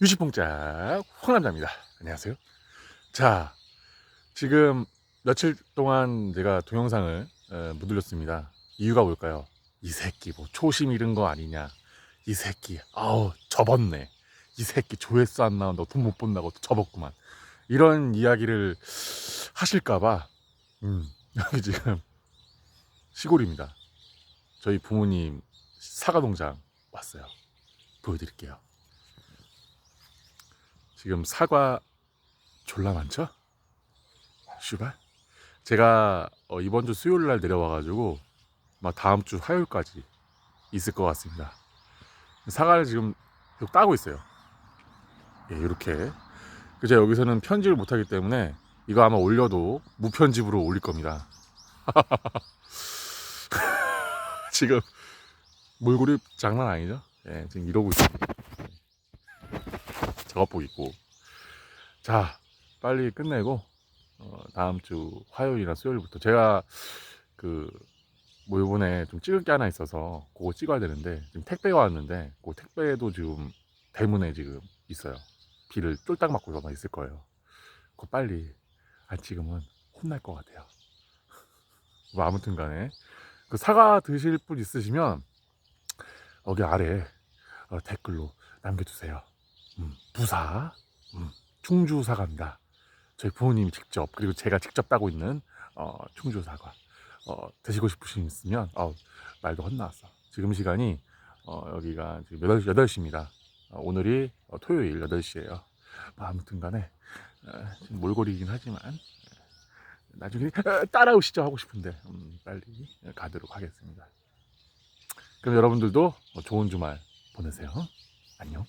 유시뽕짝 황남자입니다. 안녕하세요. 자, 지금 며칠 동안 제가 동영상을 어, 못 올렸습니다. 이유가 뭘까요? 이 새끼 뭐 초심 잃은 거 아니냐? 이 새끼 아우 접었네. 이 새끼 조회수 안 나온다고 돈 못 번다고 또 접었구만. 이런 이야기를 하실까봐 음, 여기 지금 시골입니다. 저희 부모님 사과 농장 왔어요. 보여드릴게요. 지금 사과 졸라 많죠? 슈발. 제가 어, 이번 주 수요일 날 내려와가지고 막 다음 주 화요일까지 있을 것 같습니다. 사과를 지금 계속 따고 있어요. 예, 이렇게. 그제 여기서는 편집을 못하기 때문에 이거 아마 올려도 무편집으로 올릴 겁니다. 지금 몰골이 장난 아니죠? 예, 지금 이러고 있습니다. 작업복 입고. 자, 빨리 끝내고, 어, 다음 주 화요일이나 수요일부터 제가 그, 뭐 요번에 좀 찍을 게 하나 있어서 그거 찍어야 되는데, 지금 택배가 왔는데, 그 택배도 지금 대문에 지금 있어요. 비를 쫄딱 맞고 아마 있을 거예요. 그거 빨리 안 찍으면 혼날 것 같아요. 뭐 아무튼 간에. 그 사과 드실 분 있으시면, 여기 아래 어, 댓글로 남겨주세요. 음, 부사, 음, 충주 사과입니다. 저희 부모님이 직접 그리고 제가 직접 따고 있는 어, 충주 사과 어, 드시고 싶으신 분 있으면 어, 말도 헛나왔어. 지금 시간이 어, 여기가 지금 8시, 8시 입니다. 어, 오늘이 어, 토요일 8시예요. 뭐 아무튼 간에 어, 지금 몰골이긴 하지만 어, 나중에 어, 따라오시죠 하고 싶은데 음, 빨리 가도록 하겠습니다. 그럼 여러분들도 어, 좋은 주말 보내세요. 안녕.